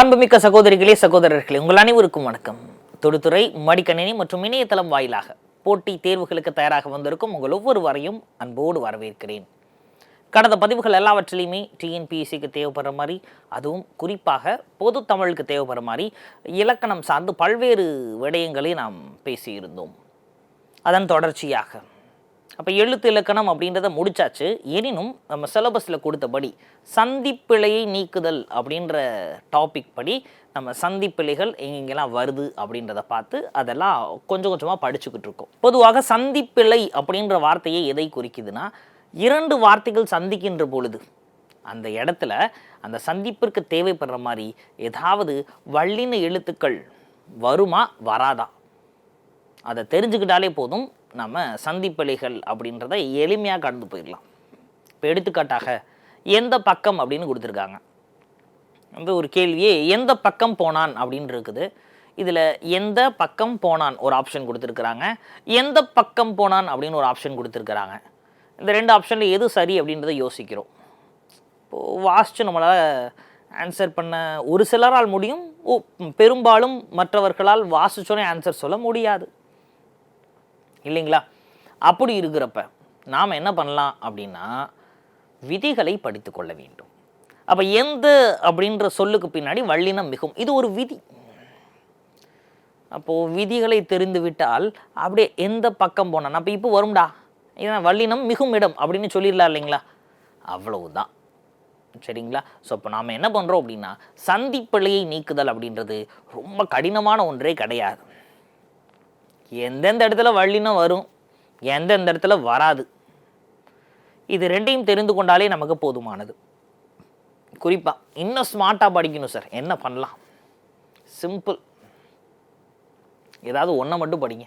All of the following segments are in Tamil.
அன்புமிக்க சகோதரிகளே சகோதரர்களே உங்கள் அனைவருக்கும் வணக்கம். தொடுத்துறை மடிக்கணினி மற்றும் இணையதளம் வாயிலாக போட்டி தேர்வுகளுக்கு தயாராக வந்திருக்கும் உங்கள் ஒவ்வொருவரையும் அன்போடு வரவேற்கிறேன். கடந்த பதிவுகள் எல்லாவற்றிலையுமே டிஎன்பிஎஸ்சிக்கு தேவைப்படுற மாதிரி அதுவும் குறிப்பாக பொது தமிழுக்கு தேவைப்படுற மாதிரி இலக்கணம் சார்ந்து பல்வேறு விடயங்களை நாம் பேசியிருந்தோம். அதன் தொடர்ச்சியாக அப்போ எழுத்து இலக்கணம் அப்படின்றத முடிச்சாச்சு. எனினும் நம்ம சிலபஸில் கொடுத்தபடி சந்திப்பிழையை நீக்குதல் அப்படின்ற டாபிக் படி நம்ம சந்திப்பிழைகள் எங்கெங்கெல்லாம் வருது அப்படின்றத பார்த்து அதெல்லாம் கொஞ்சம் கொஞ்சமாக படிச்சுக்கிட்டு இருக்கோம். பொதுவாக சந்திப்பிழை அப்படின்ற வார்த்தையை எதை குறிக்குதுன்னா இரண்டு வார்த்தைகள் சந்திக்கின்ற பொழுது அந்த இடத்துல அந்த சந்திப்பிற்கு தேவைப்படுற மாதிரி ஏதாவது வள்ளின எழுத்துக்கள் வருமா வராதா? அதை தெரிஞ்சுக்கிட்டாலே போதும். நம்ம சந்திப்பலிகள் அப்படின்றத எளிமையாக கடந்து போயிடலாம். இப்போ எடுத்துக்காட்டாக எந்த பக்கம் அப்படின்னு கொடுத்துருக்காங்க. வந்து ஒரு கேள்வியே எந்த பக்கம் போனான் அப்படின்னு இருக்குது. இதில் எந்த பக்கம் போனான் ஒரு ஆப்ஷன் கொடுத்துருக்குறாங்க. எந்த பக்கம் போனான் அப்படின்னு ஒரு ஆப்ஷன் கொடுத்துருக்குறாங்க. இந்த ரெண்டு ஆப்ஷனில் எது சரி அப்படின்றத யோசிக்கிறோம். இப்போது வாசித்து நம்மளால் ஆன்சர் பண்ண ஒரு சிலரால் முடியும் பெரும்பாலும் மற்றவர்களால் வாசிச்சோன்னே ஆன்சர் சொல்ல முடியாது. இல்லைங்களா? அப்படி இருக்கிறப்ப நாம் என்ன பண்ணலாம் அப்படின்னா விதிகளை படித்து கொள்ள வேண்டும். அப்போ எந்த அப்படின்ற சொல்லுக்கு பின்னாடி வள்ளினம் மிகும் இது ஒரு விதி. அப்போது விதிகளை தெரிந்து விட்டால் அப்படியே எந்த பக்கம் போனான்? அப்போ இப்போ வரும்டா. இதான் வள்ளினம் மிகும் இடம் அப்படின்னு சொல்லிடலாம் இல்லைங்களா? அவ்வளவுதான். சரிங்களா? ஸோ இப்போ நாம் என்ன பண்ணுறோம் அப்படின்னா சந்திப்பிழையை நீக்குதல் அப்படின்றது ரொம்ப கடினமான ஒன்றே கிடையாது. எந்தெந்த இடத்துல வள்ளினம் வரும் எந்தெந்த இடத்துல வராது. இது ரெண்டையும் தெரிந்து கொண்டாலே நமக்கு போதுமானது. குறிப்பாக இன்னும் ஸ்மார்ட்டாக படிக்கணும் சார் என்ன பண்ணலாம்? சிம்பிள் ஏதாவது ஒன்றை மட்டும் படிங்க.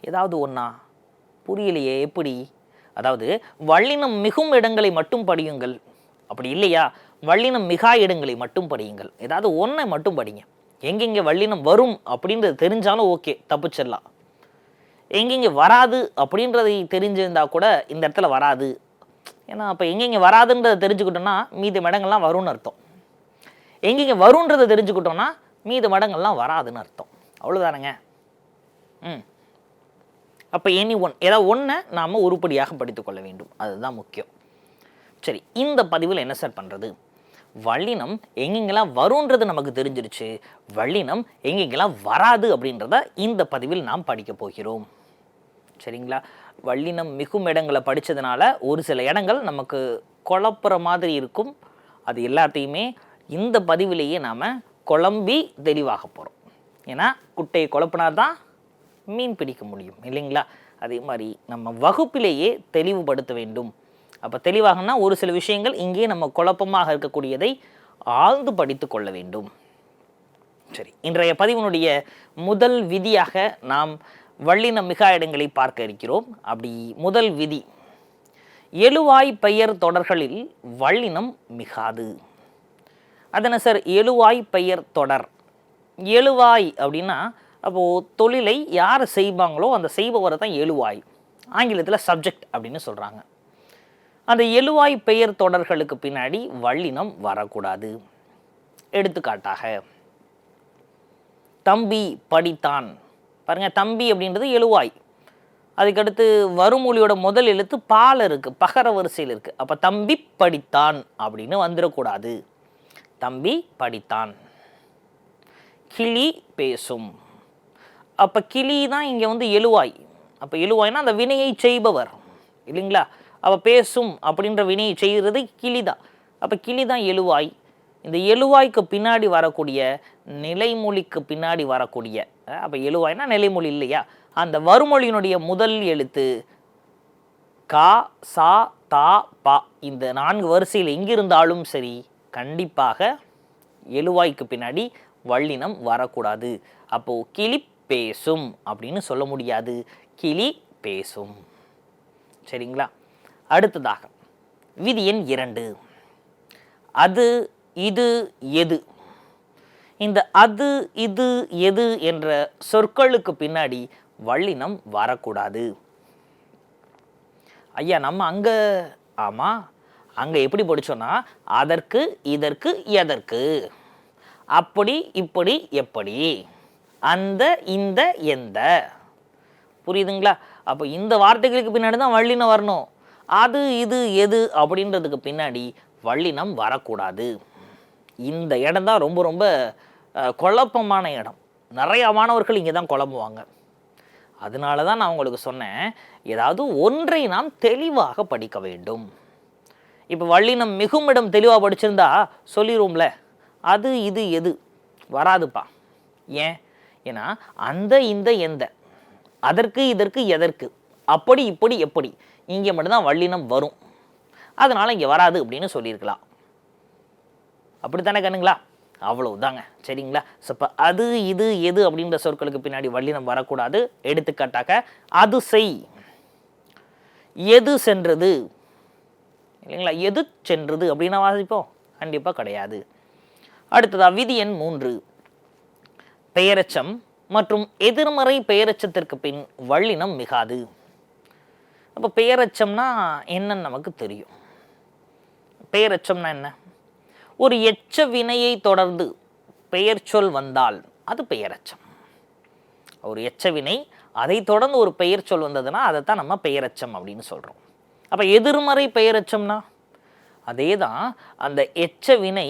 ஏதாவது ஒன்றா புரியலையே எப்படி? அதாவது வள்ளினம் மிகும் இடங்களை மட்டும் படியுங்கள். அப்படி இல்லையா? வள்ளினம் மிகா இடங்களை மட்டும் படியுங்கள். ஏதாவது ஒன்றை மட்டும் படிங்க. எங்கெங்கே வல்லினம் வரும் அப்படின்றது தெரிஞ்சாலும் ஓகே தப்பிச்சிடலாம். எங்கெங்கே வராது அப்படின்றதை தெரிஞ்சிருந்தா கூட இந்த இடத்துல வராது. ஏன்னா அப்போ எங்கெங்கே வராதுன்றதை தெரிஞ்சுக்கிட்டோம்னா மீதி மடங்கள்லாம் வரும்னு அர்த்தம். எங்கெங்கே வரும்ன்றதை தெரிஞ்சுக்கிட்டோம்னா மீதி மடங்கள்லாம் வராதுன்னு அர்த்தம். அவ்வளோதானங்க ம். அப்போ எனி ஒன் ஏதாவது ஒன்றை நாம் உருப்படியாக படித்துக்கொள்ள வேண்டும். அதுதான் முக்கியம். சரி இந்த பதிவில் என்ன சார் பண்ணுறது வள்ளினம் எங்கெங்கெல்லாம் வரும்ன்றது நமக்கு தெரிஞ்சிருச்சு. வள்ளினம் எங்கெங்கெல்லாம் வராது அப்படின்றத இந்த பதிவில் நாம் படிக்க போகிறோம். சரிங்களா? வள்ளினம் மிகும் இடங்களை படித்ததுனால ஒரு சில இடங்கள் நமக்கு குழப்புற மாதிரி இருக்கும். அது எல்லாத்தையுமே இந்த பதிவிலேயே நாம் குழம்பி தெளிவாக போகிறோம் ஏன்னா குட்டையை குழப்பினா தான் மீன் பிடிக்க முடியும் இல்லைங்களா? அதே மாதிரி நம்ம வகுப்பிலேயே தெளிவுபடுத்த வேண்டும். அப்போ தெளிவாகனா ஒரு சில விஷயங்கள் இங்கே நம்ம குழப்பமாக இருக்கக்கூடியதை ஆழ்ந்து படித்து கொள்ள வேண்டும். சரி இன்றைய பதிவினுடைய முதல் விதியாக நாம் வள்ளின மிகா இடங்களை பார்க்க இருக்கிறோம். அப்படி முதல் விதி எழுவாய் பெயர் தொடர்களில் வள்ளினம் மிகாது. அதன சார்? எழுவாய் பெயர் தொடர். எழுவாய் அப்படின்னா அப்போது தொழிலை யார் செய்வாங்களோ அந்த செய்பவரை தான் எழுவாய் ஆங்கிலத்தில் சப்ஜெக்ட் அப்படின்னு சொல்கிறாங்க அந்த எழுவாய் பெயர் தொடர்களுக்கு பின்னாடி வள்ளினம் வரக்கூடாது. எடுத்துக்காட்டாக தம்பி படித்தான். பாருங்க தம்பி அப்படின்றது எழுவாய். அதுக்கடுத்து வருமொழியோட முதல் எழுத்து பால் இருக்குது பகர வரிசையில் இருக்குது அப்போ தம்பி படித்தான் அப்படின்னு வந்துடக்கூடாது தம்பி படித்தான். கிளி பேசும். அப்போ கிளி தான் இங்கே வந்து எழுவாய். அப்போ எழுவாய்னா அந்த வினையை செய்பவர். இல்லைங்களா? அப்போ பேசும் அப்படின்ற வினையை செய்கிறது கிளி தான் அப்போ கிளி தான் எழுவாய். இந்த எழுவாய்க்கு பின்னாடி வரக்கூடிய நிலைமொழிக்கு பின்னாடி வரக்கூடிய அப்போ எழுவாய்னா நிலைமொழி இல்லையா? அந்த வருமொழியினுடைய முதல் எழுத்து கா சா தா பா. இந்த நான்கு வரிசையில் எங்கிருந்தாலும் சரி கண்டிப்பாக எழுவாய்க்கு பின்னாடி வள்ளினம் வரக்கூடாது. அப்போது கிளி பேசும் அப்படின்னு சொல்ல முடியாது. கிளி பேசும். சரிங்களா? அடுத்ததாக விதி எண் இரண்டு. அது இது எது? இந்த அது இது எது என்ற சொற்களுக்கு பின்னாடி வள்ளினம் வரக்கூடாது. ஐயா நம்ம அங்கே ஆமாம் அங்கே எப்படி படிச்சோன்னா அதற்கு இதற்கு எதற்கு? அப்படி இப்படி எப்படி? அந்த இந்த எந்த? புரியுதுங்களா? அப்போ இந்த வார்த்தைகளுக்கு பின்னாடி தான் வள்ளினம் வரணும். அது இது எது அப்படின்றதுக்கு பின்னாடி வள்ளினம் வரக்கூடாது. இந்த இடம் தான் ரொம்ப ரொம்ப குழப்பமான இடம். நிறைய மாணவர்கள் இங்கே தான் குழம்புவாங்க. அதனால தான் நான் உங்களுக்கு சொன்னேன் ஏதாவது ஒன்றை நாம் தெளிவாக படிக்க வேண்டும். இப்போ வள்ளினம் மிகும் இடம் தெளிவாக படிச்சிருந்தா சொல்லிடுவோம்ல அது இது எது? வராதுப்பா. ஏன்? ஏன்னா அந்த இந்த எந்த. அதற்கு இதற்கு எதற்கு? அப்படி இப்படி எப்படி? இங்கே மட்டும்தான் வள்ளினம் வரும். அதனால் இங்கே வராது அப்படின்னு சொல்லியிருக்கலாம். அப்படித்தானே கண்ணுங்களா? அவ்வளவுதாங்க. சரிங்களா? ஸோ இப்போ அது இது எது அப்படின்ற சொற்களுக்கு பின்னாடி வள்ளினம் வரக்கூடாது. எடுத்துக்காட்டாக அது செய். எது சென்றது? இல்லைங்களா? எது சென்றது அப்படின்னா வாசிப்போம். கண்டிப்பாக கிடையாது. அடுத்ததாக விதி எண் மூன்று. பெயரச்சம் மற்றும் எதிர்மறை பெயரச்சத்திற்கு பின் வள்ளினம் மிகாது. அப்போ பெயரச்சம்னா என்னன்னு நமக்கு தெரியும். பெயரச்சம்னா என்ன? ஒரு எச்ச வினையை தொடர்ந்து பெயர் சொல் வந்தால் அது பெயரச்சம் ஒரு எச்ச வினை அதை தொடர்ந்து ஒரு பெயர் சொல் வந்ததுன்னா அதை தான் நம்ம பெயரச்சம் அப்படின்னு சொல்கிறோம் அப்போ எதிர்மறை பெயரச்சம்னா அதே தான் அந்த எச்ச வினை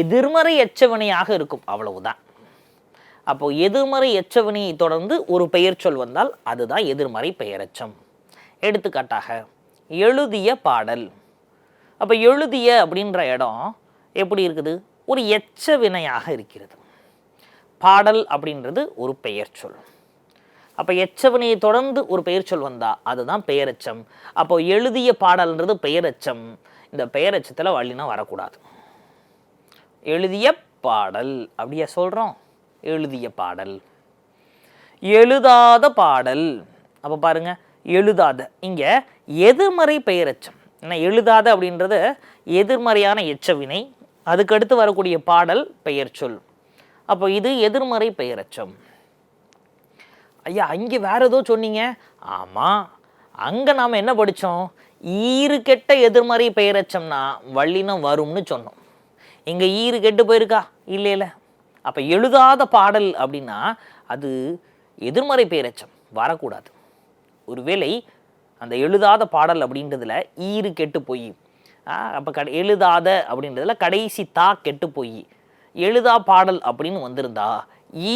எதிர்மறை எச்ச வினையாக இருக்கும் அவ்வளவுதான். அப்போது எதிர்மறை எச்ச வினையை தொடர்ந்து ஒரு பெயர் சொல் வந்தால் அதுதான் எதிர்மறை பெயரச்சம். எடுத்துக்காட்டாக எழுதிய பாடல். அப்போ எழுதிய அப்படின்ற இடம் எப்படி இருக்குது? ஒரு எச்ச வினையாக இருக்கிறது. பாடல் அப்படின்றது ஒரு பெயர் சொல். அப்போ எச்சவினையை தொடர்ந்து ஒரு பெயர் சொல் வந்தால் அதுதான் பெயரெச்சம். அப்போ எழுதிய பாடல்ன்றது பெயரச்சம். இந்த பெயரெச்சத்தில் வள்ளினா வரக்கூடாது. எழுதிய பாடல் அப்படியா சொல்கிறோம் எழுதிய பாடல். எழுதாத பாடல். அப்போ பாருங்க எழுதாத. இங்கே எதிர்மறை பெயரெச்சம். ஏன்னா எழுதாத அப்படின்றது எதிர்மறையான எச்சவினை. அதுக்கடுத்து வரக்கூடிய பாடல் பெயர் சொல். அப்போ இது எதிர்மறை பெயரச்சம். ஐயா அங்கே வேற ஏதோ சொன்னீங்க? ஆமாம் அங்கே நாம் என்ன படித்தோம் ஈறு கெட்ட எதிர்மறை பெயரச்சம்னா வள்ளினம் வரும்னு சொன்னோம். இங்கே ஈறு கெட்டு போயிருக்கா? இல்லை இல்லை அப்போ எழுதாத பாடல் அப்படின்னா அது எதிர்மறை பெயரச்சம். வரக்கூடாது. ஒருவேளை அந்த எழுதாத பாடல் அப்படின்றதுல ஈறு கெட்டு போய். அப்போ கடை எழுதாத அப்படின்றதுல கடைசி தா கெட்டு போய். எழுதா பாடல் அப்படின்னு வந்திருந்தா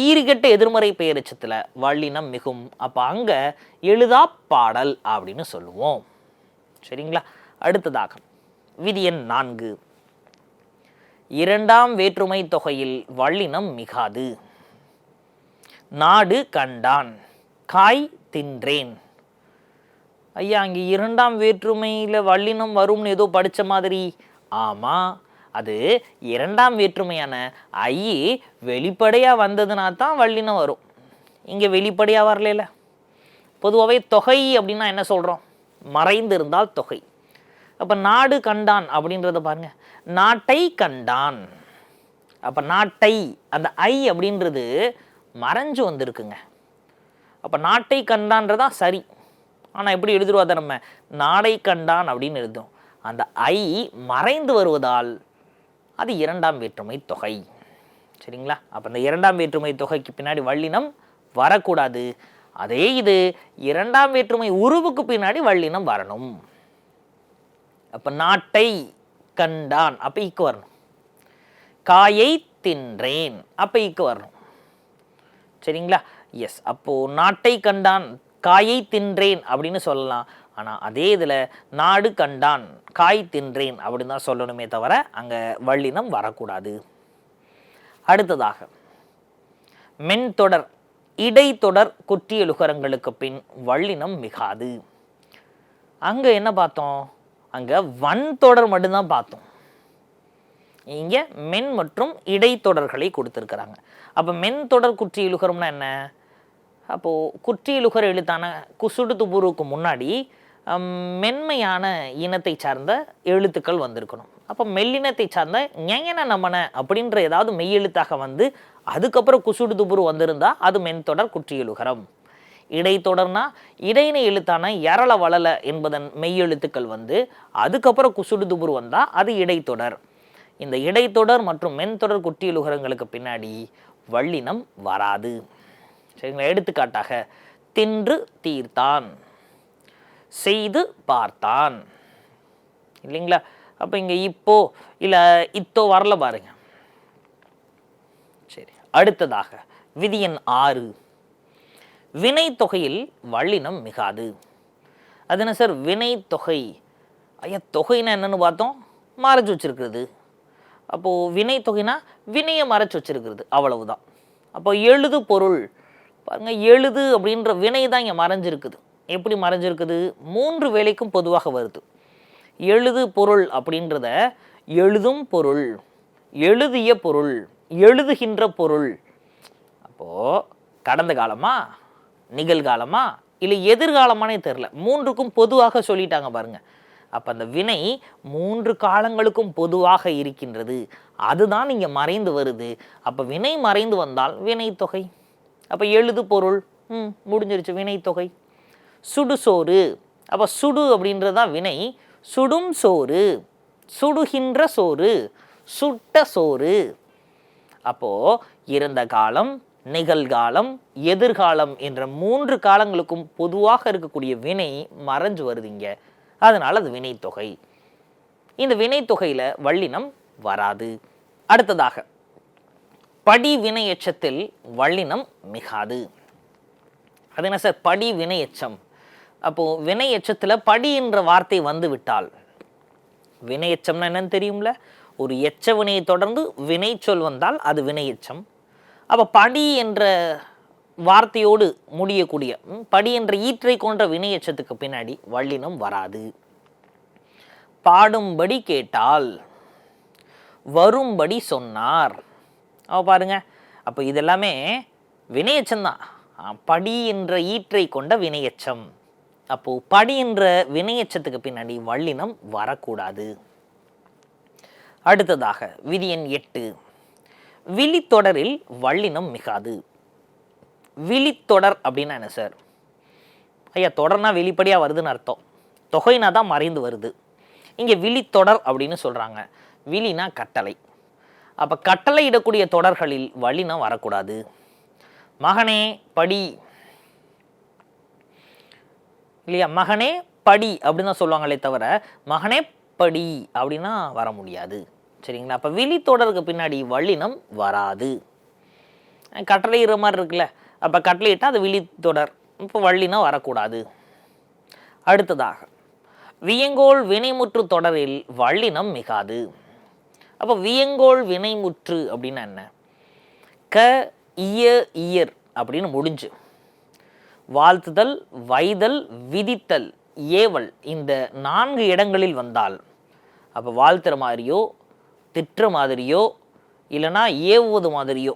ஈறுகெட்ட எதிர்மறை பெயரெச்சத்தில் வள்ளினம் மிகும். அப்போ அங்கே எழுதா பாடல் அப்படின்னு சொல்லுவோம். சரிங்களா? அடுத்ததாக விதி எண் நான்கு. இரண்டாம் வேற்றுமை தொகையில் வள்ளினம் மிகாது. நாடு கண்டான். காய் தின்றேன். ஐயா அங்கே இரண்டாம் வேற்றுமையில் வள்ளினம் வரும்னு ஏதோ படித்த மாதிரி. ஆமாம் அது இரண்டாம் வேற்றுமையான ஐ வெளிப்படையாக வந்ததுனா தான் வள்ளினம் வரும். இங்கே வெளிப்படையாக வரல பொதுவாகவே தொகை அப்படின்னா என்ன சொல்கிறோம் மறைந்திருந்தால் தொகை. அப்போ நாடு கண்டான் அப்படின்றத பாருங்க. நாட்டை கண்டான். அப்போ நாட்டை அந்த ஐ அப்படின்றது மறைஞ்சு வந்திருக்குங்க. அப்போ நாட்டை கண்டான்றதான் சரி. ஆனால் எப்படி எழுதுருவா நம்ம நாடை கண்டான் அப்படின்னு எழுதும். அந்த ஐ மறைந்து வருவதால் அது இரண்டாம் வேற்றுமை தொகை. சரிங்களா? அப்போ இந்த இரண்டாம் வேற்றுமை தொகைக்கு பின்னாடி வள்ளினம் வரக்கூடாது. அதே இது இரண்டாம் வேற்றுமை உருவுக்கு பின்னாடி வள்ளினம் வரணும். அப்போ நாட்டை கண்டான் அப்போ இக்கு வரணும். காயை தின்றேன் அப்போ இக்கு வரணும். சரிங்களா? எஸ் அப்போது நாட்டை கண்டான் காயை தின்றேன் அப்படின்னு சொல்லலாம். ஆனால் அதே இதில் நாடு கண்டான் காய் தின்றேன் அப்படின்னு தான் சொல்லணுமே தவிர அங்கே வள்ளினம் வரக்கூடாது. அடுத்ததாக மென்தொடர் இடைத்தொடர் குற்றியலுகரங்களுக்கு பின் வள்ளினம் மிகாது. அங்கே என்ன பார்த்தோம்? அங்கே வன்தொடர் மட்டும்தான் பார்த்தோம். இங்கே மென் மற்றும் இடைத்தொடர்களை கொடுத்துருக்குறாங்க. அப்போ மென் தொடர் குற்றியலுகரம்னா என்ன? அப்போது குற்றியலுகர் எழுத்தான குசுடு துபுருக்கு முன்னாடி மென்மையான இனத்தை சார்ந்த எழுத்துக்கள் வந்திருக்கணும். அப்போ மெல்லினத்தை சார்ந்த ஞயன நமன அப்படின்ற ஏதாவது மெய்யெழுத்தாக வந்து அதுக்கப்புறம் குசுடு துபுரு வந்திருந்தா அது மென்தொடர் குற்றியலுகரம். இடைத்தொடர்னா இடையின எழுத்தான எரள வளல என்பதன் மெய்யெழுத்துக்கள் வந்து அதுக்கப்புறம் குசுடு துபுரு வந்தால் அது இடைத்தொடர். இந்த இடைத்தொடர் மற்றும் மென்தொடர் குற்றியலுகரங்களுக்கு பின்னாடி வல்லினம் வராது. சரிங்களா? எடுத்துக்காட்டாக தின்று தீர்த்தான் செய்து பார்த்தான். இல்லைங்களா? அப்போ இங்கே இப்போ இல்லை இத்தோ வரல பாருங்க. சரி அடுத்ததாக விதியன் ஆறு வினை தொகையில் வள்ளினம் மிகாது. அது என்ன சார்? வினை தொகை. ஐயா தொகைனா என்னன்னு பார்த்தோம்? மறைச்சு வச்சிருக்கிறது. அப்போது வினை தொகைனா வினையை மறைச்சு வச்சிருக்கிறது. அவ்வளவுதான். அப்போ எழுது பொருள் பாருங்கள் எழுது அப்படின்ற வினை தான் இங்கே மறைஞ்சிருக்குது. எப்படி மறைஞ்சிருக்குது? மூன்று வேலைக்கும் பொதுவாக வருது. எழுது பொருள் அப்படின்றத எழுதும் பொருள் எழுதிய பொருள் எழுதுகின்ற பொருள். அப்போது கடந்த காலமா நிகழ்காலமா இல்லை எதிர்காலமானே தெரில மூன்றுக்கும் பொதுவாக சொல்லிட்டாங்க பாருங்கள் அப்போ அந்த வினை மூன்று காலங்களுக்கும் பொதுவாக இருக்கின்றது. அதுதான் இங்கே மறைந்து வருது. அப்போ வினை மறைந்து வந்தால் வினை தொகை அப்போ எழுது பொருள். ம். முடிஞ்சிருச்சு. வினை தொகை. சுடுசோறு அப்போ சுடு அப்படின்றது தான் வினை. சுடும் சோறு. சுடுகின்ற சோறு. சுட்ட சோறு. அப்போ இறந்த காலம் நிகழ்காலம் எதிர்காலம் என்ற மூன்று காலங்களுக்கும் பொதுவாக இருக்கக்கூடிய வினை மறைஞ்சு வருது இங்க. அதனால அது வினைத்தொகை. இந்த வினைத்தொகையில வல்லினம் வராது. அடுத்ததாக படி வினை எச்சத்தில் வல்லினம் மிகாது. அது என்ன சார்? படி வினை எச்சம் அப்போ வினை படி என்ற வார்த்தை வந்து விட்டால் வினை எச்சம்னா என்னன்னு தெரியும்ல? ஒரு எச்ச வினையை தொடர்ந்து வினை சொல் வந்தால் அது வினை எச்சம் அப்போ படி என்ற வார்த்தையோடு முடியக்கூடிய படி என்ற ஈற்றை கொன்ற வினை எச்சத்துக்கு பின்னாடி வள்ளினம் வராது. பாடும்படி கேட்டால் வரும்படி சொன்னார். அவ பாருங்க. அப்போ இதெல்லாமே வினையச்சம்தான் தான். படி என்ற ஈற்றை கொண்ட வினையச்சம். அப்போ படி என்ற வினையச்சத்துக்கு பின்னாடி வள்ளினம் வரக்கூடாது. அடுத்ததாக விதி எண் எட்டு. விழித்தொடரில் வள்ளினம் மிகாது. விழித்தொடர் அப்படின்னா என்ன சார்? ஐயா தொடர்னா வெளிப்படையாக வருதுன்னு அர்த்தம். தொகைனா தான் மறைந்து வருது. இங்கே விழித்தொடர் அப்படின்னு சொல்கிறாங்க விழினா கட்டளை. அப்போ கட்டளையிடக்கூடிய தொடர்களில் வல்லினம் வரக்கூடாது. மகனே படி. இல்லையா? மகனே படி அப்படின்னு தான் சொல்லுவாங்களே தவிர மகனே படி அப்படின்னா வர முடியாது. சரிங்களா? அப்போ விழித்தொடருக்கு பின்னாடி வள்ளினம் வராது. கட்டளையிடுற மாதிரி இருக்குல்ல? அப்போ கட்டளையிட்டால் அது விழித்தொடர். இப்போ வள்ளினம் வரக்கூடாது. அடுத்ததாக வியங்கோல் வினைமுற்று தொடரில் வள்ளினம் மிகாது. அப்போ வியங்கோள் வினைமுற்று அப்படின்னா என்ன? க இய இயர் அப்படின்னு முடிஞ்சு. வாழ்த்துதல் வைதல் விதித்தல் ஏவல் இந்த நான்கு இடங்களில் வந்தால் அப்போ வாழ்த்துற மாதிரியோ திட்டுற மாதிரியோ இல்லைன்னா ஏவுவது மாதிரியோ.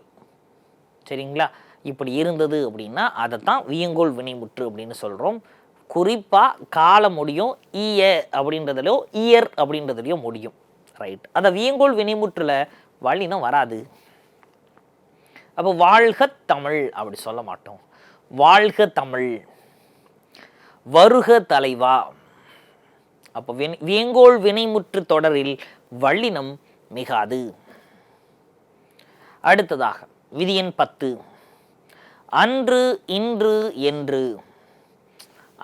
சரிங்களா? இப்படி இருந்தது அப்படின்னா அதை தான் வியங்கோல் வினைமுற்று அப்படின்னு சொல்கிறோம் குறிப்பாக கால முடியும் ஈய அப்படின்றதுலையோ இயர் அப்படின்றதுலையோ முடியும். ரைட் அந்த வியங்கோல் வினைமுற்றில் வலினம் வராது. அப்போ வாழ்க தமிழ் அப்படி சொல்ல மாட்டோம். வாழ்க தமிழ் வருக தலைவா. அப்போ வினை வியங்கோல் வினைமுற்று தொடரில் வள்ளினம் மிகாது. அடுத்ததாக விதி எண் பத்து. அன்று இன்று என்று.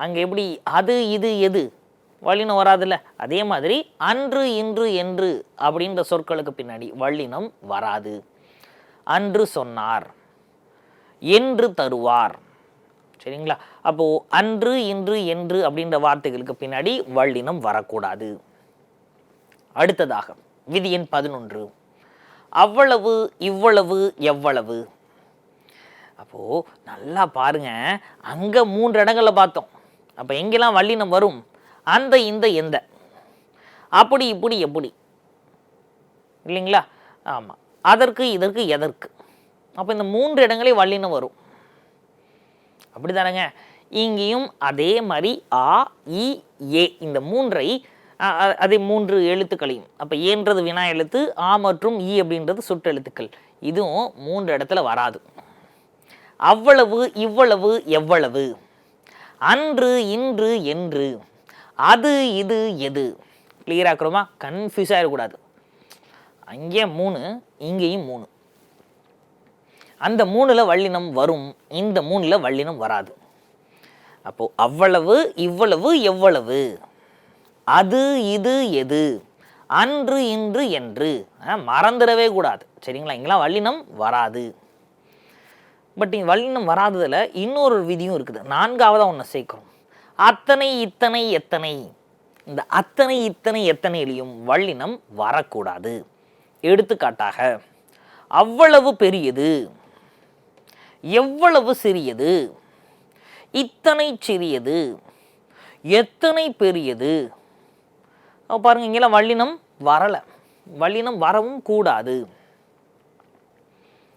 அங்கே எப்படி அது இது எது? வல்லினம் வராதுல்ல? அதே மாதிரி அன்று இன்று என்று அப்படின்ற சொற்களுக்கு பின்னாடி வல்லினம் வராது. அன்று சொன்னார் என்று தருவார். சரிங்களா? அப்போ அன்று இன்று என்று அப்படின்ற வார்த்தைகளுக்கு பின்னாடி வல்லினம் வரக்கூடாது. அடுத்ததாக விதி எண் பதினொன்று அவ்வளவு இவ்வளவு எவ்வளவு. அப்போது நல்லா பாருங்க அங்கே மூன்று இடங்களில் பார்த்தோம். அப்போ எங்கெல்லாம் வல்லினம் வரும்? அந்த இந்த எந்த. அப்படி இப்படி எப்படி? இல்லைங்களா? ஆமாம் அதற்கு இதற்கு எதற்கு? அப்போ இந்த மூன்று இடங்களே வல்லினம் வரும். அப்படி அப்படிதானங்க இங்கேயும் அதே மாதிரி ஆ இ ஏ. இந்த மூன்றை அதே மூன்று எழுத்துக்களையும். அப்போ ஏன்றது வினா எழுத்து ஆ மற்றும் இ அப்படின்றது சுற்றெழுத்துக்கள் இதுவும் மூன்று இடத்துல வராது. அவ்வளவு இவ்வளவு எவ்வளவு? அன்று இன்று என்று. அது இது எது? கிளியர் ஆக்குறோமா? கன்ஃபியூஸ் ஆகிடக்கூடாது அங்கே மூணு இங்கேயும் மூணு. அந்த மூணில் வள்ளினம் வரும். இந்த மூணில் வள்ளினம் வராது. அப்போது அவ்வளவு இவ்வளவு எவ்வளவு? அது இது எது? அன்று இன்று என்று. மறந்துடவே கூடாது. சரிங்களா? இங்கெல்லாம் வல்லினம் வராது. பட் இங்கே வல்லினம் வராததில் இன்னொரு விதியும் இருக்குது. நான்காவதாக ஒன்று சேர்க்குறோம். அத்தனை இத்தனை எத்தனை. இந்த அத்தனை இத்தனை எத்தனையிலையும் வல்லினம் வரக்கூடாது. எடுத்துக்காட்டாக அவ்வளவு பெரியது எவ்வளவு சிறியது இத்தனை சிறியது எத்தனை பெரியது. பாருங்க இங்கெல்லாம் வல்லினம் வரலை. வல்லினம் வரவும் கூடாது.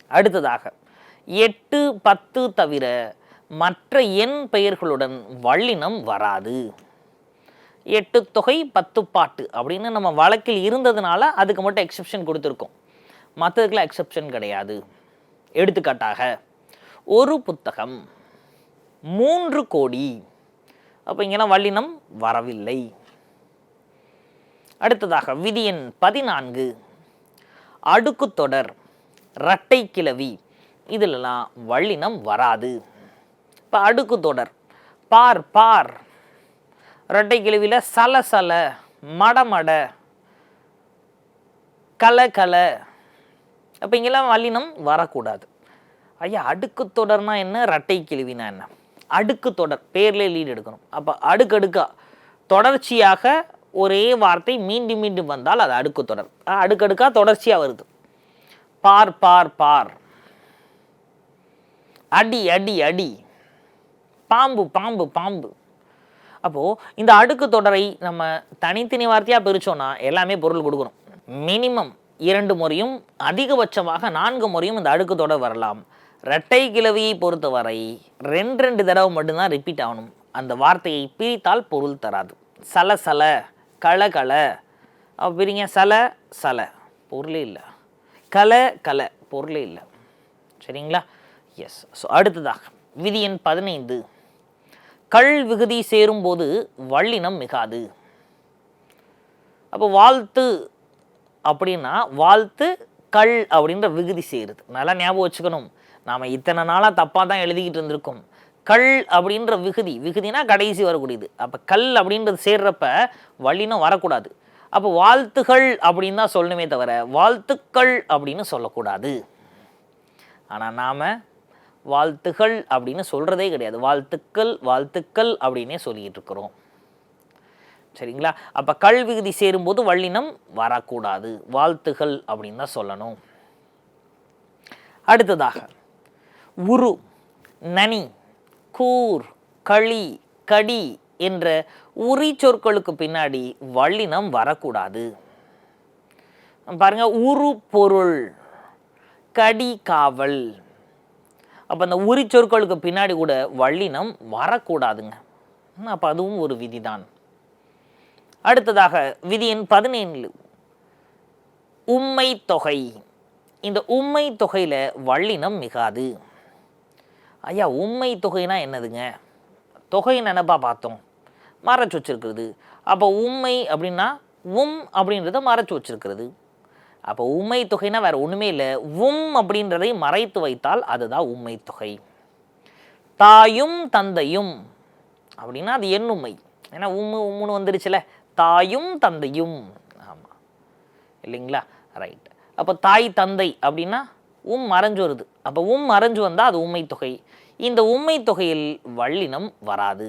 அடுத்ததாக எட்டு பத்து தவிர மற்ற எண் பெயர்களுடன் வள்ளினம் வராது. எட்டு தொகை பத்து பாட்டு அப்படின்னு நம்ம வழக்கில் இருந்ததுனால அதுக்கு மட்டும் எக்ஸெப்ஷன் கொடுத்துருக்கோம். மற்றதுக்கெலாம் எக்ஸெப்ஷன் கிடையாது. எடுத்துக்காட்டாக ஒரு புத்தகம் மூன்று கோடி. அப்போ இங்கெல்லாம் வல்லினம் வரவில்லை. அடுத்ததாக விதி எண் பதினான்கு. அடுக்குத் தொடர் இரட்டை கிளவி இதிலெல்லாம் வல்லினம் வராது. இப்போ அடுக்குத் தொடர். பார் பார். ரெட்டை கிழவியில் சல சல மடமட கல கல. அப்போ இங்கெல்லாம் வல்லினம் வரக்கூடாது. ஐயா அடுக்கு தொடர்னா என்ன? ரெட்டை கிழவினா என்ன? அடுக்கு தொடர் பேர்லேயே லீட் எடுக்கணும். அப்போ அடுக்கடுக்கா தொடர்ச்சியாக ஒரே வார்த்தை மீண்டும் மீண்டும் வந்தால் அது அடுக்கு தொடர். அடுக்கடுக்கா தொடர்ச்சியாக வருது. பார் பார் பார். அடி அடி அடி. பாம்பு பாம்பு பாம்பு. அப்போது இந்த அடுக்கு தொடரை நம்ம தனித்தனி வார்த்தையாக பிரித்தோன்னா எல்லாமே பொருள் கொடுக்கணும். மினிமம் இரண்டு முறையும் அதிகபட்சமாக நான்கு முறையும் இந்த அடுக்கு தொடர் வரலாம். இரட்டை கிழவியை பொறுத்தவரை ரெண்டு ரெண்டு தடவை மட்டும்தான் ரிப்பீட் ஆகணும். அந்த வார்த்தையை பிரித்தால் பொருள் தராது. சல சல கள கல. அப்படிங்க பிரிங்க. சல சல. பொருளே இல்லை. கல கல. பொருளே இல்லை. சரிங்களா? எஸ் ஸோ அடுத்ததாக விதி எண் பதினைந்து. கள் விகுதி சேரும்போது வள்ளினம் மிகாது. அப்போ வாழ்த்து அப்படின்னா வாழ்த்து கள் அப்படின்ற விகுதி சேருது. நல்லா ஞாபகம் வச்சுக்கணும். நாம் இத்தனை நாளாக தப்பாக தான் எழுதிக்கிட்டு இருந்திருக்கோம். கள் அப்படின்ற விகுதி விகுதினா கடைசி வரக்கூடியது. அப்போ கல் அப்படின்றது சேர்றப்ப வள்ளினம் வரக்கூடாது. அப்போ வாழ்த்துகள் அப்படின்னு தான் சொல்லணுமே தவிர வாழ்த்துக்கள் அப்படின்னு சொல்லக்கூடாது. ஆனால் நாம் வாழ்த்துகள் அப்படின்னு சொல்கிறதே கிடையாது. வாழ்த்துக்கள் வாழ்த்துக்கள் அப்படின்னே சொல்லிக்கிட்டு இருக்கிறோம் சரிங்களா? அப்போ கல் விகுதி சேரும்போது வள்ளினம் வரக்கூடாது. வாழ்த்துகள் அப்படின்னு தான் சொல்லணும். அடுத்ததாக உரு நனி கூர் களி கடி என்ற உரி சொற்களுக்கு பின்னாடி வள்ளினம் வரக்கூடாது. பாருங்க உரு பொருள் கடி காவல். அப்போ அந்த உரி சொற்களுக்கு பின்னாடி கூட வள்ளினம் வரக்கூடாதுங்க. அப்போ அதுவும் ஒரு விதிதான். அடுத்ததாக விதியின் பதினேழு. உம்மை தொகை. இந்த உம்மை தொகையில் வள்ளினம் மிகாது. ஐயா உம்மை தொகைனா என்னதுங்க? தொகை நினப்பா பார்த்தோம். மறைச்சு வச்சிருக்கிறது. அப்போ உம்மை அப்படின்னா உம் அப்படின்றத மறைச்சு வச்சிருக்கிறது. அப்போ உண்மை தொகைனா வேற ஒன்றுமே இல்லை. உம் அப்படின்றதை மறைத்து வைத்தால் அதுதான் உண்மை தொகை தாயும் தந்தையும் அப்படின்னா அது எண்ணுமை ஏன்னா உம்மு உம்முன்னு வந்துருச்சுல. தாயும் தந்தையும். ஆமாம் இல்லைங்களா? ரைட் அப்போ தாய் தந்தை அப்படின்னா உம் மறைஞ்சு வருது. அப்போ உம் மறைஞ்சு வந்தால் அது உண்மை தொகை இந்த உண்மை தொகையில் வள்ளினம் வராது.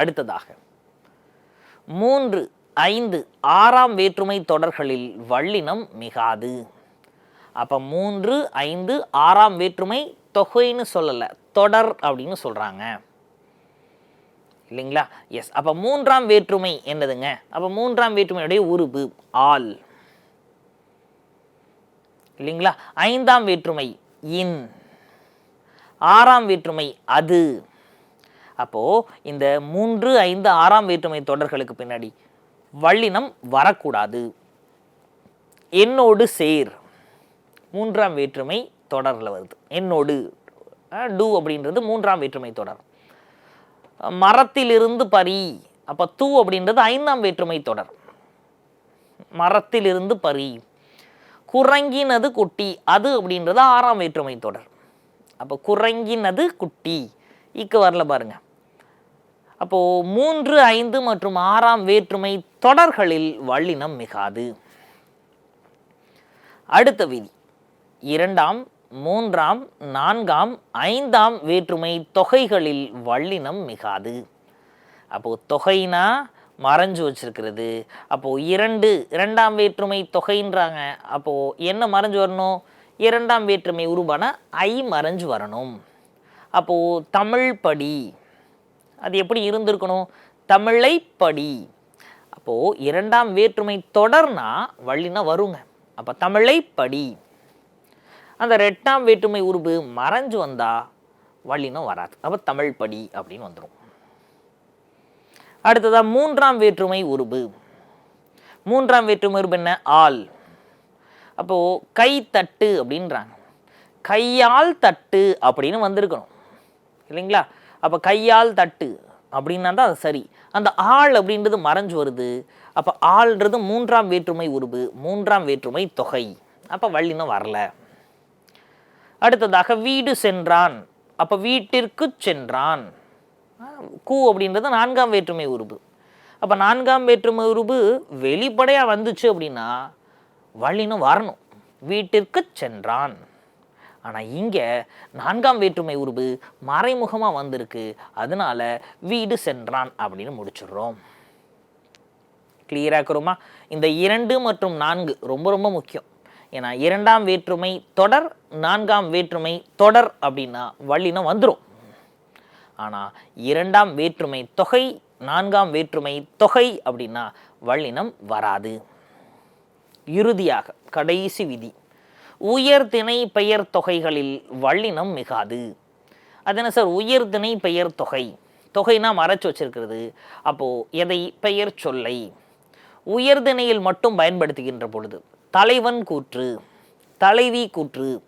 அடுத்ததாக மூன்று ஐந்து ஆறாம் வேற்றுமை தொடர்களில் வள்ளினம் மிகாது. அப்போ மூன்று ஐந்து ஆறாம் வேற்றுமை தொகைன்னு சொல்லலை தொடர் அப்படின்னு சொல்கிறாங்க இல்லைங்களா? எஸ் அப்போ மூன்றாம் வேற்றுமை என்னதுங்க? அப்போ மூன்றாம் வேற்றுமையுடைய உருவு ஆல். இல்லைங்களா? ஐந்தாம் வேற்றுமை இன். ஆறாம் வேற்றுமை அது. அப்போ இந்த மூன்று ஐந்து ஆறாம் வேற்றுமை தொடர்களுக்கு பின்னாடி வல்லினம் வரக்கூடாது. என்னோடு சேர். மூன்றாம் வேற்றுமை தொடரில் வருது. என்னோடு டூ அப்படின்றது மூன்றாம் வேற்றுமை தொடர். மரத்திலிருந்து பரி அப்போ தூ அப்படின்றது ஐந்தாம் வேற்றுமை தொடர். மரத்திலிருந்து பறி. குரங்கினது குட்டி அது அப்படின்றது ஆறாம் வேற்றுமை தொடர். அப்போ குரங்கினது குட்டி இக்கு வரல பாருங்கள் அப்போ மூன்று ஐந்து மற்றும் ஆறாம் வேற்றுமை தொடர்களில் வல்லினம் மிகாது. அடுத்த விதி. இரண்டாம் மூன்றாம் நான்காம் ஐந்தாம் வேற்றுமை தொகைகளில் வல்லினம் மிகாது. அப்போ தொகைனா மறைஞ்சு வச்சிருக்கிறது. அப்போ இரண்டு இரண்டாம் வேற்றுமை தொகைன்றாங்க. அப்போ என்ன மறைஞ்சு வரணும்? இரண்டாம் வேற்றுமை உருவான ஐ மறைஞ்சு வரணும். அப்போ தமிழ் படி அது எப்படி இருந்திருக்கணும்? தமிழை படி அப்போ இரண்டாம் வேற்றுமை தொடர்னா வள்ளினா வருங்க. அப்போ தமிழை படி அந்த ரெட்டாம் வேற்றுமை உருபு மறைஞ்சு வந்தா வள்ளினும் வராது. அப்போ தமிழ் படி அப்படின்னு வந்துடும் அடுத்ததா மூன்றாம் வேற்றுமை உருபு. மூன்றாம் வேற்றுமை உருபு என்ன? ஆள். அப்போ கை தட்டு அப்படின்றாங்க. கையால் தட்டு அப்படின்னு வந்திருக்கணும். இல்லைங்களா? அப்போ கையால் தட்டு அப்படின்னா தான் அது சரி. அந்த ஆள் அப்படின்றது மறைஞ்சு வருது. அப்போ ஆள்ன்றது மூன்றாம் வேற்றுமை உருபு மூன்றாம் வேற்றுமை தொகை. அப்போ வள்ளினம் வரல. அடுத்ததாக வீடு சென்றான். அப்போ வீட்டிற்கு சென்றான். கூ அப்படின்றது நான்காம் வேற்றுமை உருபு. அப்போ நான்காம் வேற்றுமை உருபு வெளிப்படையாக வந்துச்சு அப்படின்னா வள்ளினம் வரணும். வீட்டிற்கு சென்றான். ஆனால் இங்கே நான்காம் வேற்றுமை உருபு மறைமுகமாக வந்திருக்கு. அதனால வீடு சென்றான் அப்படின்னு முடிச்சிடுறோம். கிளியராக இருக்கிறோமா? இந்த இரண்டு மற்றும் நான்கு ரொம்ப ரொம்ப முக்கியம். ஏன்னா இரண்டாம் வேற்றுமை தொடர் நான்காம் வேற்றுமை தொடர் அப்படின்னா வள்ளினம் வந்துடும் ஆனால் இரண்டாம் வேற்றுமை தொகை நான்காம் வேற்றுமை தொகை அப்படின்னா வள்ளினம் வராது. இறுதியாக கடைசி விதி. உயர்திணை பெயர் தொகைகளில் வள்ளினம் மிகாது. அது என்ன சார்? உயர்திணை பெயர் தொகை. தொகைனா மறைச்சு வச்சிருக்கிறது. அப்போது எதை பெயர் சொல்லை? உயர்திணையில் மட்டும் பயன்படுத்துகின்ற பொழுது தலைவன் கூற்று தலைவி கூற்று.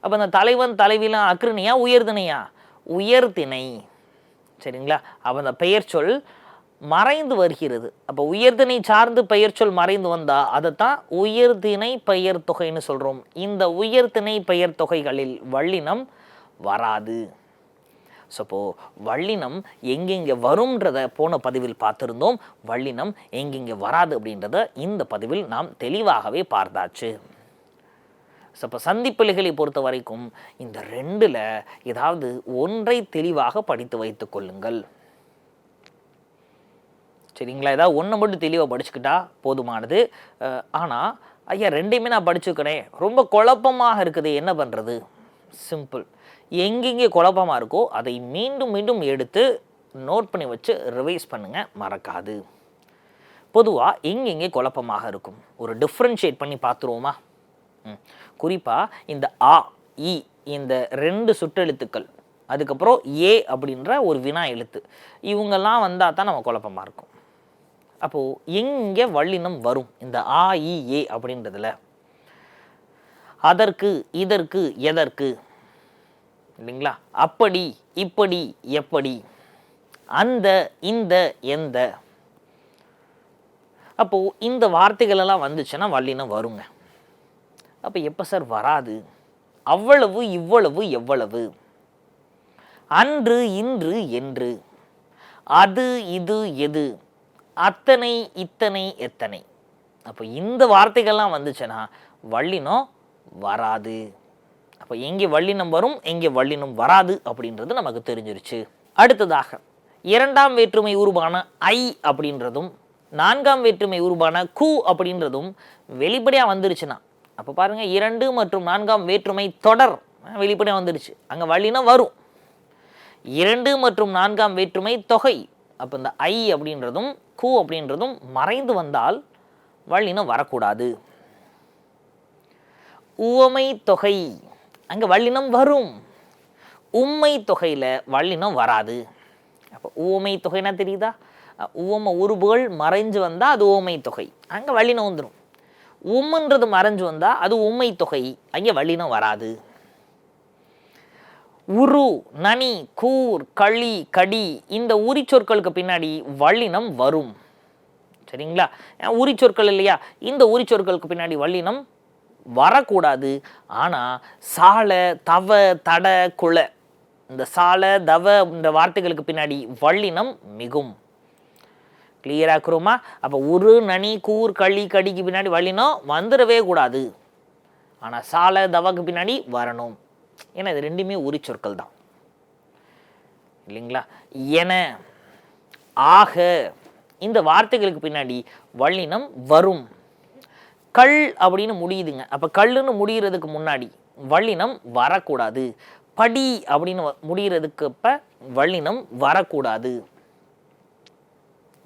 அப்போ அந்த தலைவன் தலைவிலாம் அக்ரணியா உயர்திணையா உயர்திணை சரிங்களா? அப்போ அந்த பெயர் சொல் மறைந்து வருகிறது. அப்போ உயர்தினை சார்ந்து பெயர்ச்சொல் மறைந்து வந்தால் அதைத்தான் உயர்தினை பெயர் தொகைன்னு சொல்கிறோம் இந்த உயர்தினை பெயர் தொகைகளில் வள்ளினம் வராது. ஸோ அப்போது வள்ளினம் எங்கெங்கே வரும்ன்றத போன பதிவில் பார்த்துருந்தோம். வள்ளினம் எங்கெங்கே வராது அப்படின்றத இந்த பதிவில் நாம் தெளிவாகவே பார்த்தாச்சு. ஸோ இப்போ சந்திப்பிள்ளைகளை பொறுத்த வரைக்கும் இந்த ரெண்டில் ஏதாவது ஒன்றை தெளிவாக படித்து வைத்துக் கொள்ளுங்கள். சரிங்களா? ஏதாவது ஒன்று மட்டும் தெளிவாக படிச்சுக்கிட்டா போதுமானது. ஆனால் ஐயா ரெண்டையுமே நான் படிச்சுக்கிறேன். ரொம்ப குழப்பமாக இருக்குது. என்ன பண்ணுறது சிம்பிள். எங்கெங்கே குழப்பமாக இருக்கோ அதை மீண்டும் மீண்டும் எடுத்து நோட் பண்ணி வச்சு ரிவைஸ் பண்ணுங்கள் மறக்காது. பொதுவாக எங்கெங்கே குழப்பமாக இருக்கும்? ஒரு டிஃப்ரென்ஷியேட் பண்ணி பார்த்துருவோமா? குறிப்பாக இந்த ஆ இ இந்த ரெண்டு சுற்றெழுத்துக்கள் அதுக்கப்புறம் ஏ அப்படின்ற ஒரு வினா எழுத்து. இவங்கெல்லாம் வந்தால் தான் நம்ம குழப்பமாக இருக்கும். அப்போது எங்கே வள்ளினம் வரும்? இந்த ஆ இ ஏ அப்படின்றதுல. அதற்கு இதற்கு எதற்கு? இல்லைங்களா? அப்படி இப்படி எப்படி? அந்த இந்த எந்த? அப்போது இந்த வார்த்தைகளெல்லாம் வந்துச்சுன்னா வள்ளினம் வருங்க. அப்போ எப்போ சார் வராது? அவ்வளவு இவ்வளவு எவ்வளவு? அன்று இன்று என்று. அது இது எது? அத்தனை இத்தனை எத்தனை. அப்போ இந்த வார்த்தைகள்லாம் வந்துச்சுன்னா வள்ளினம் வராது. அப்போ எங்கே வள்ளினம் வரும் எங்கே வள்ளினம் வராது அப்படின்றது நமக்கு தெரிஞ்சிருச்சு. அடுத்ததாக இரண்டாம் வேற்றுமை உருவான ஐ அப்படின்றதும் நான்காம் வேற்றுமை உருவான கு அப்படின்றதும் வெளிப்படையாக வந்துருச்சுன்னா அப்போ பாருங்கள் இரண்டு மற்றும் நான்காம் வேற்றுமை தொடர் வெளிப்படையாக வந்துருச்சு. அங்கே வள்ளினம் வரும். இரண்டு மற்றும் நான்காம் வேற்றுமை தொகை அப்போ இந்த ஐ அப்படின்றதும் கு அப்படின்றதும் மறைந்து வந்தால் வள்ளினம் வரக்கூடாது. உவமை தொகை. அங்கே வள்ளினம் வரும். உம்மை தொகையில் வள்ளினம் வராது. அப்போ உவமை தொகைனா தெரியுதா? உவமை உவம உருபுகள் மறைஞ்சு வந்தால் அது உவமை தொகை. அங்கே வள்ளினம் வந்துடும் உம்முன்றது மறைஞ்சு வந்தால் அது உம்மை தொகை. அங்கே வள்ளினம் வராது. உரு நனி கூர் களி கடி இந்த உரி சொற்களுக்கு பின்னாடி வள்ளினம் வரும். சரிங்களா? ஏன் உரிச்சொற்கள் இல்லையா? இந்த உரிச்சொற்களுக்கு பின்னாடி வல்லினம் வரக்கூடாது. ஆனால் சாலை தவ தட குல இந்த சாலை தவ இந்த வார்த்தைகளுக்கு பின்னாடி வல்லினம் மிகும். கிளியராக்குறோமா அப்போ உரு நனி கூர் களி கடிக்கு பின்னாடி வல்லினம் வந்துடவே கூடாது. ஆனால் சாலை தவக்கு பின்னாடி வரணும். ஏன்னா இது ரெண்டுமே உரிச்சொற்கள் தான். இல்லைங்களா? என ஆக இந்த வார்த்தைகளுக்கு பின்னாடி வல்லினம் வரும். கல் அப்படின்னு முடியுதுங்க. அப்போ கல்லுன்னு முடிகிறதுக்கு முன்னாடி வல்லினம் வரக்கூடாது. படி அப்படின்னு முடிகிறதுக்கு அப்போ வல்லினம் வரக்கூடாது.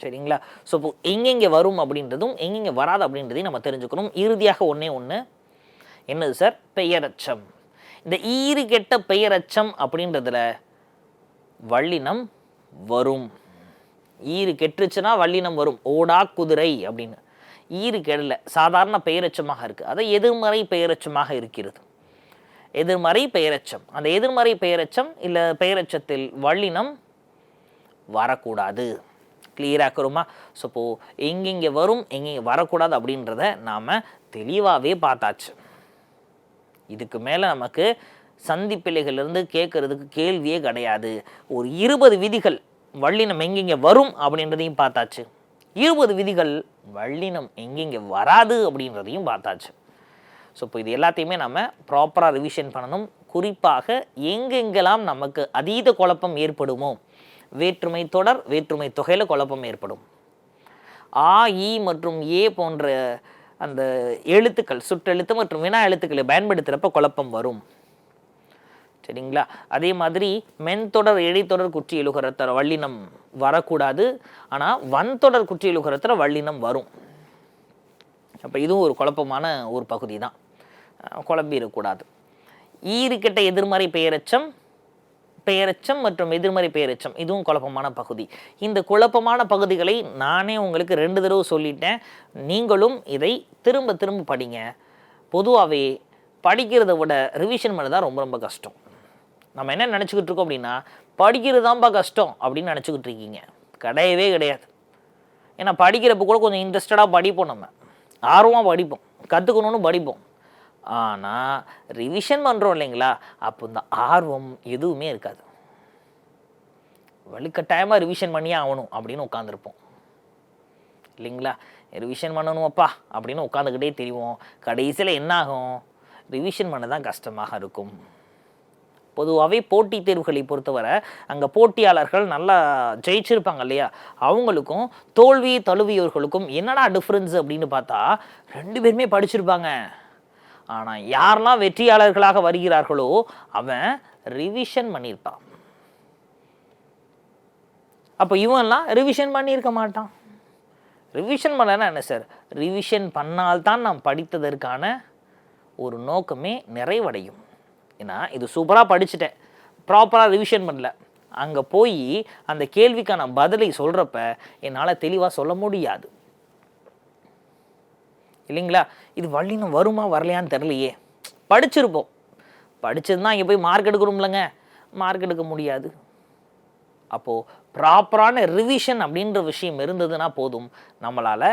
சரிங்களா? ஸோ இப்போ எங்கெங்கே வரும் அப்படின்றதும் எங்கெங்கே வராது அப்படின்றதையும் நம்ம தெரிஞ்சுக்கணும். இறுதியாக ஒன்றே ஒன்று என்னது சார்? பெயரச்சம். இந்த ஈறு கெட்ட பெயரச்சம் அப்படின்றதுல வள்ளினம் வரும். ஈறு கெட்டுருச்சுன்னா வள்ளினம் வரும். ஓடா குதிரை அப்படின்னு. ஈறு கெடல. சாதாரண பெயரச்சமாக இருக்குது அது எதிர்மறை பெயரச்சமாக இருக்கிறது. எதிர்மறை பெயரச்சம். அந்த எதிர்மறை பெயரச்சம் இல்லை பெயரச்சத்தில் வள்ளினம் வரக்கூடாது. கிளியராக்குறோமா ஸோ இப்போது எங்கெங்கே வரும் எங்கெங்கே வரக்கூடாது அப்படின்றத நாம் தெளிவாகவே பார்த்தாச்சு. இதுக்கு மேலே நமக்கு சந்தி பிள்ளைகள்லேருந்து கேட்கறதுக்கு கேள்வியே கிடையாது. ஒரு இருபது விதிகள் வள்ளினம் எங்கெங்கே வரும் அப்படின்றதையும் பார்த்தாச்சு. இருபது விதிகள் வள்ளினம் எங்கெங்கே வராது அப்படின்றதையும் பார்த்தாச்சு. ஸோ இப்போ இது எல்லாத்தையுமே நம்ம ப்ராப்பராக ரிவிஷன் பண்ணணும். குறிப்பாக எங்கெங்கெல்லாம் நமக்கு அதீத குழப்பம் ஏற்படுமோ வேற்றுமை தொடர் வேற்றுமை தொகையில் குழப்பம் ஏற்படும். ஆ இ மற்றும் ஏ போன்ற அந்த எழுத்துக்கள் சுற்றெழுத்து மற்றும் வினா எழுத்துக்களை பயன்படுத்துகிறப்ப குழப்பம் வரும். சரிங்களா? அதே மாதிரி மென்தொடர் இடைத்தொடர் குற்றி எழுகிறத்தர வல்லினம் வரக்கூடாது. ஆனால் வன்தொடர் குற்றி எழுகிறத்தர வல்லினம் வரும். அப்போ இதுவும் ஒரு குழப்பமான ஒரு பகுதி தான் அஹ் குழம்பி இருக்கக்கூடாது எதிர்மறை பெயரச்சம் பெயரச்சம் மற்றும் எதிர்மறை பெயரச்சம் இதுவும் குழப்பமான பகுதி. இந்த குழப்பமான பகுதிகளை நானே உங்களுக்கு ரெண்டு தடவை சொல்லிட்டேன். நீங்களும் இதை திரும்ப திரும்ப படிங்க. பொதுவாகவே படிக்கிறத விட ரிவிஷன் பண்ண தான் ரொம்ப ரொம்ப கஷ்டம். நம்ம என்ன நினச்சிக்கிட்டு இருக்கோம் அப்படின்னா படிக்கிறது தான்ப்பா கஷ்டம் அப்படின்னு நினச்சிக்கிட்டு இருக்கீங்க. கிடையவே கிடையாது. ஏன்னா படிக்கிறப்ப கூட கொஞ்சம் இன்ட்ரெஸ்டடாக படிப்போம் நம்ம. ஆர்வமாக படிப்போம். கற்றுக்கணும்னு படிப்போம். ஆனால் ரிவிஷன் பண்ணுறோம் இல்லைங்களா? அப்போ இந்த ஆர்வம் எதுவுமே இருக்காது. வலுக்கட்டாயமாக ரிவிஷன் பண்ணியே ஆகணும் அப்படின்னு உட்காந்துருப்போம் இல்லைங்களா? ரிவிஷன் பண்ணணும்ப்பா அப்படின்னு உட்காந்துக்கிட்டே தெரியும் கடைசியில் என்ன ஆகும் ரிவிஷன் பண்ண தான் கஷ்டமாக இருக்கும். பொதுவாகவே போட்டித் தேர்வுகளை பொறுத்தவரை அங்கே போட்டியாளர்கள் நல்லா ஜெயிச்சிருப்பாங்க இல்லையா? அவங்களுக்கும் தோல்வி தழுவியவர்களுக்கும் என்னடா டிஃப்ரென்ஸ் அப்படின்னு பார்த்தா ரெண்டு பேருமே படிச்சிருப்பாங்க. ஆனால் யாரெல்லாம் வெற்றியாளர்களாக வருகிறார்களோ அவன் ரிவிஷன் பண்ணியிருப்பான். அப்போ இவன்லாம் ரிவிஷன் பண்ணியிருக்க மாட்டான். ரிவிஷன் பண்ணலன்னா என்ன சார் ரிவிஷன் பண்ணால்தான் நாம் படித்ததற்கான ஒரு நோக்கமே நிறைவடையும். ஏன்னா இது சூப்பராக படிச்சுட்டேன். ப்ராப்பராக ரிவிஷன் பண்ணல. அங்கே போய் அந்த கேள்விக்கான பதிலை சொல்கிறப்ப என்னால் தெளிவாக சொல்ல முடியாது. இல்லைங்களா? இது வள்ளினம் வருமா வரலையான்னு தெரிலையே படிச்சிருப்போம். படிச்சது தான் இங்கே போய் மார்க் எடுக்கணும்லங்க மார்க் எடுக்க முடியாது. அப்போது ப்ராப்பரான ரிவிஷன் அப்படின்ற விஷயம் இருந்ததுன்னா போதும். நம்மளால்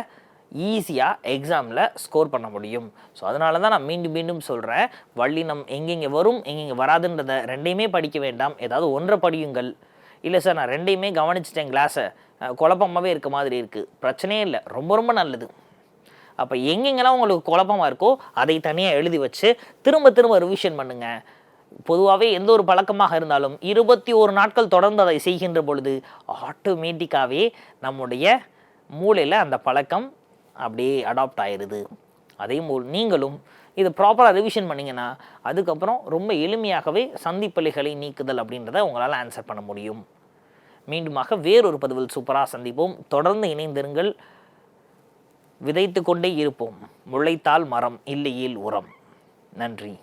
ஈஸியாக எக்ஸாமில் ஸ்கோர் பண்ண முடியும். ஸோ அதனால தான் நான் மீண்டும் மீண்டும் சொல்கிறேன் வள்ளினம் எங்கெங்கே வரும் எங்கெங்கே வராதுன்றதை ரெண்டையுமே படிக்க வேண்டாம். ஏதாவது ஒன்றை படியுங்கள். இல்லை சார் நான் ரெண்டையுமே கவனிச்சிட்டேன் கிளாஸை குழப்பமாகவே இருக்க மாதிரி இருக்குது பிரச்சனையே இல்லை. ரொம்ப ரொம்ப நல்லது. அப்போ எங்கெங்கெல்லாம் உங்களுக்கு குழப்பமா இருக்கோ அதை தனியாக எழுதி வச்சு திரும்ப திரும்ப ரிவிஷன் பண்ணுங்கள் பொதுவாகவே எந்த ஒரு பழக்கமாக இருந்தாலும் இருபத்தி ஒரு நாட்கள் தொடர்ந்து அதை செய்கின்ற பொழுது ஆட்டோமேட்டிக்காகவே நம்முடைய மூளையில் அந்த பழக்கம் அப்படியே அடாப்ட் ஆயிடுது அதே போல் நீங்களும் இது ப்ராப்பராக ரிவிஷன் பண்ணீங்கன்னா அதுக்கப்புறம் ரொம்ப எளிமையாகவே சந்திப்பலைகளை நீக்குதல் அப்படின்றத உங்களால் ஆன்சர் பண்ண முடியும். மீண்டுமாக வேறொரு பதிவில் சூப்பராக சந்திப்போம். தொடர்ந்து இணைந்திருங்கள். விதைத்து கொண்டே இருப்போம். முளைத்தால் மரம் இல்லையேல் உரம். நன்றி.